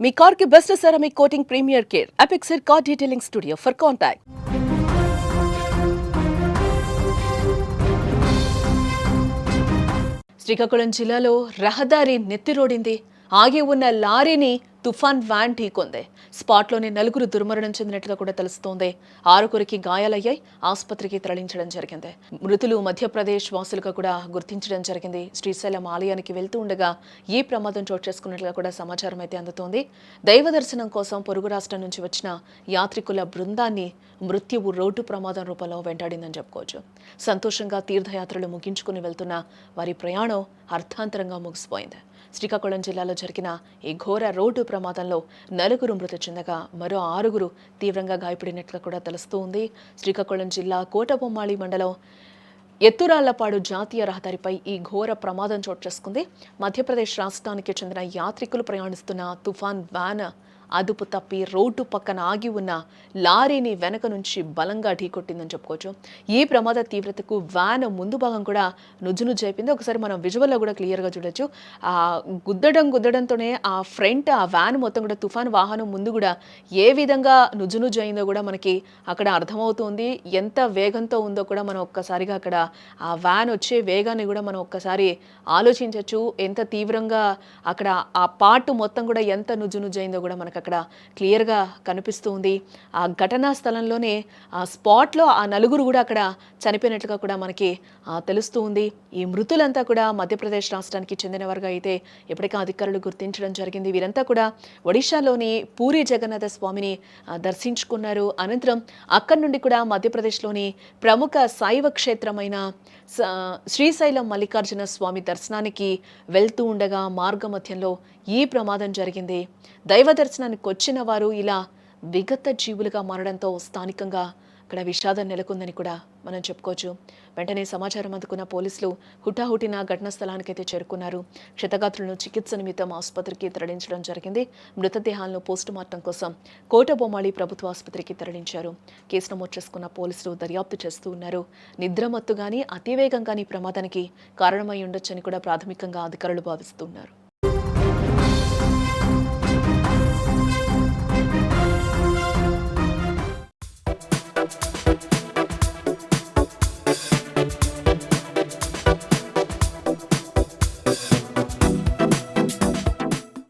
మీ కార్కి best ceramic coating premier care. అపెక్సర్ car detailing studio for contact Srikakulam జిల్లాలో రహదారి నెత్తిరోడింది ఆగి ఉన్న లారీని తుఫాన్ వ్యాన్ ఢీకొంది. స్పాట్లోనే నలుగురు దుర్మరణం చెందినట్లుగా కూడా తెలుస్తోంది. ఆరుగురికి గాయాలయ్యాయి. ఆసుపత్రికి తరలించడం జరిగింది. మృతులు మధ్యప్రదేశ్ వాసులుగా కూడా గుర్తించడం జరిగింది. శ్రీశైలం ఆలయానికి వెళ్తూ ఉండగా ఈ ప్రమాదం చోటు చేసుకున్నట్లుగా కూడా సమాచారం అయితే అందుతోంది. దైవ దర్శనం కోసం పొరుగు రాష్ట్రం నుంచి వచ్చిన యాత్రికుల బృందాన్ని మృత్యువు రోడ్డు ప్రమాదం రూపంలో వెంటాడిందని చెప్పుకోవచ్చు. సంతోషంగా తీర్థయాత్రలు ముగించుకుని వెళ్తున్న వారి ప్రయాణం అర్థాంతరంగా ముగిసిపోయింది. శ్రీకాకుళం జిల్లాలో జరిగిన ఈ ఘోర రోడ్డు ప్రమాదంలో నలుగురు మృతి చెందగా మరో ఆరుగురు తీవ్రంగా గాయపడినట్లు కూడా తెలుస్తూ ఉంది శ్రీకాకుళం జిల్లా కోటబొమ్మాళి మండలం ఎత్తురాళ్ళపాడు జాతీయ రహదారిపై ఈ ఘోర ప్రమాదం చోటు చేసుకుంది. మధ్యప్రదేశ్ రాష్ట్రానికి చెందిన యాత్రికులు ప్రయాణిస్తున్న తుఫాన్ వ్యాన్ అదుపు తప్పి రోడ్డు పక్కన ఆగి ఉన్న లారీని వెనక నుంచి బలంగా ఢీకొట్టిందని చెప్పుకోవచ్చు. ఈ ప్రమాద తీవ్రతకు వ్యాన్ ముందు భాగం కూడా నుజ్జును ఒకసారి మనం విజువల్లో కూడా క్లియర్గా చూడొచ్చు. ఆ గుద్దడం గుద్దడంతోనే ఆ ఫ్రంట్ ఆ వ్యాన్ మొత్తం కూడా తుఫాన్ వాహనం ముందు కూడా ఏ విధంగా నుజ్జును అయిందో కూడా మనకి అక్కడ అర్థమవుతుంది. ఎంత వేగంతో ఉందో కూడా మనం ఒక్కసారిగా అక్కడ ఆ వ్యాన్ వచ్చే వేగాన్ని కూడా మనం ఒక్కసారి ఆలోచించవచ్చు ఎంత తీవ్రంగా అక్కడ ఆ పార్ట్ మొత్తం కూడా ఎంత నుజ్జు నుజ్జయిందో కూడా మనకు అక్కడ క్లియర్గా కనిపిస్తూ ఉంది ఆ ఘటనా స్థలంలోనే ఆ స్పాట్లో ఆ నలుగురు కూడా అక్కడ చనిపోయినట్లుగా కూడా మనకి తెలుస్తూ ఉంది ఈ మృతులంతా కూడా మధ్యప్రదేశ్ రాష్ట్రానికి చెందినవారుగా అయితే ఎప్పటికీ అధికారులు గుర్తించడం జరిగింది. వీరంతా కూడా ఒడిశాలోని పూరి జగన్నాథ స్వామిని దర్శించుకున్నారు. అనంతరం అక్కడి నుండి కూడా మధ్యప్రదేశ్లోని ప్రముఖ శైవ క్షేత్రమైన శ్రీశైలం మల్లికార్జున స్వామి దర్శనానికి వెళ్తూ ఉండగా మార్గమధ్యంలో ఈ ప్రమాదం జరిగింది. దైవ దర్శనం దర్శనానికి వచ్చిన వారు ఇలా విగత జీవులుగా మారడంతో స్థానికంగా అక్కడ విషాదం నెలకొందని కూడా మనం చెప్పుకోవచ్చు. వెంటనే సమాచారం అందుకున్న పోలీసులు హుటాహుటిన ఘటనా స్థలానికైతే చేరుకున్నారు. క్షతగాత్రులను చికిత్స నిమిత్తం ఆసుపత్రికి తరలించడం జరిగింది. మృతదేహాలను పోస్టుమార్టం కోసం కోటబొమ్మాళి ప్రభుత్వ ఆసుపత్రికి తరలించారు. కేసు నమోదు చేసుకున్న పోలీసులు దర్యాప్తు చేస్తూ ఉన్నారు. నిద్రమత్తు గాని అతివేగంగాని ప్రమాదానికి కారణమై ఉండొచ్చని కూడా ప్రాథమికంగా అధికారులు భావిస్తున్నారు